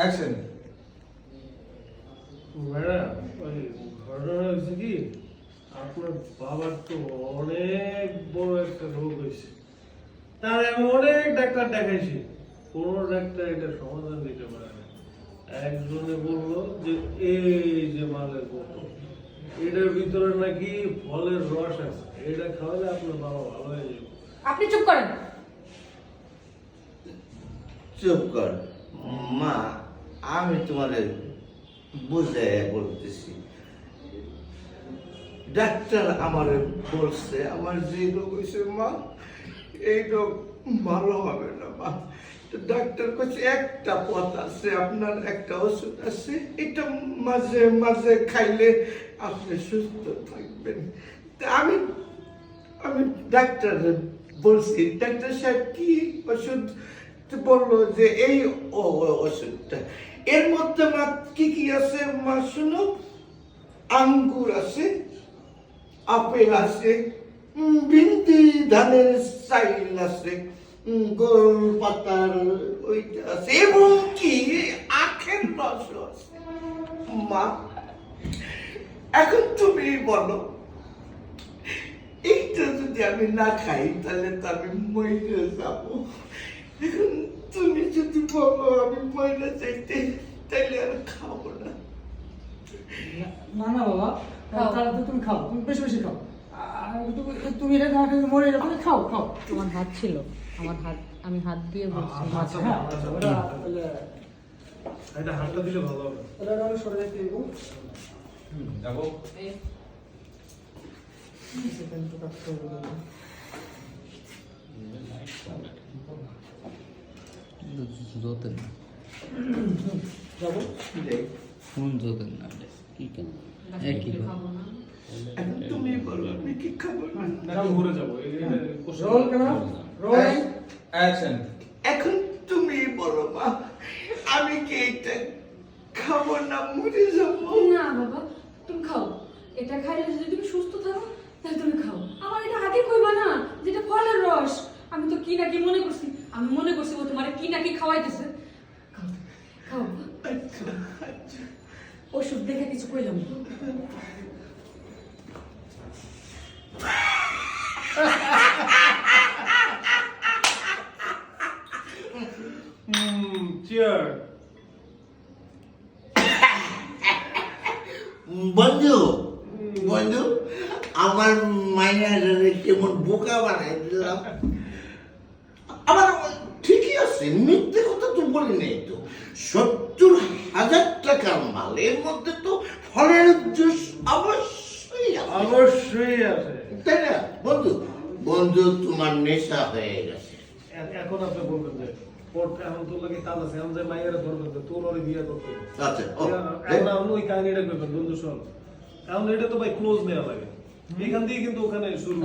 Action madam ওই ঘটনা হয়েছে কি? আপনার বাবার তো অনেক বড় একটা রোগ হয়েছে। তার আমি অনেক ডাক্তার দেখাইছি। কোন ডাক্তার এটা সমাধান দিতে পারে না একজনে বলল যে এই যে মালের বোতল এটার ভিতরে নাকি ফলের রস আছে। এটা খাওয়ালে আপনার বাবা ভালো হয়ে যাবে। আপনি চুপ করেন। চুপ কর। মা আমি তোমার বুঝে বলতেছি। ডাক্তার আমার বলছে, আমার যে রোগ হয়েছে, মা, এই রোগ ভালো হবে না, মা। ডাক্তার কাছে একটা পথ আছে, আপনার একটা ওষুধ আছে, এটা মাঝে মাঝে খাইলে আপনি সুস্থ থাকবেন। আমি আমি ডাক্তার বলছি, ডাক্তার সাহেব, কি ওষুধ বলল যে এই ওষুধটা। এর মধ্যে কি কি আছে মা, শুনো? আঙ্গুর আছে, আপেল আছে ভিন্ডি, ধানের চাইল আছে গোল পাতার ওইটা আছে, এবং কি? আখের রস আছে। মা, এখন তুমি বলো, এইটা যদি আমি না খাই, তাহলে তো আমি মরে যাব। তুমি যদি বলো আমি মরে যাইতে তাহলে আর খাব না। না না বাবা খাও। তাহলে তো তুমি খাও তুমি বেশি বেশি খাও। তুমি তুমি এটা না খেলে মরে যাবে খাও খাও। তোমার হাত ছিল আমার হাত আমি হাত দিয়ে বলছি। আচ্ছা হ্যাঁ ওটা। তাহলে এটা হাতটা দিলে ভালো হবে। তাহলে আমি সরে যেতে দেবো। যাব। সেকেন্ড কাটতে হবে। জোতেন না যাব? ফোন জোতেন না কি কেন? একই তুমি বলো আমি কি খাব? না ঘুরে যাব। Roll camera roll. অ্যাকশন। এখন তুমি বলো মা আমি কি এটা খাব না মরে যাব? না বাবা তুমি খাও। এটা খাইলে যদি তুমি সুস্থ থাকো তাহলে তুমি খাও। আমার এটা আগে কইবা না যেটা ফলের রস। আমি তো কি নাকি মনে করছি আমি মনে করছি ও তোমার কি নাকি খাওয়াইতেছে। খাও ওষুধ দেখে কিছু কইলাম। বন্ধু বন্ধু আমার মায়ের কেমন বোকা বানাই দিলাম। আমার আছে মিথ্যে কথা তো বলি নাই তো। সত্তর হাজার টাকার মাল এর মধ্যে তো ফলের জুস অবশ্যই অবশ্যই আছে। তাই না? বন্ধু বন্ধু তোমার নেশা হয়ে গেছে। এখন আপনি বলবেন যে এখন তোর লাগে কাজ আছে এখন যে মাইয়ারা ধরবেন তোর ওরে বিয়ে করতে। আচ্ছা এখন ওই কাহিনীটা করবেন বন্ধু শোন। এখন এটা তো ভাই ক্লোজ নেওয়া লাগে। এখান দিয়ে কিন্তু ওখানে শুরু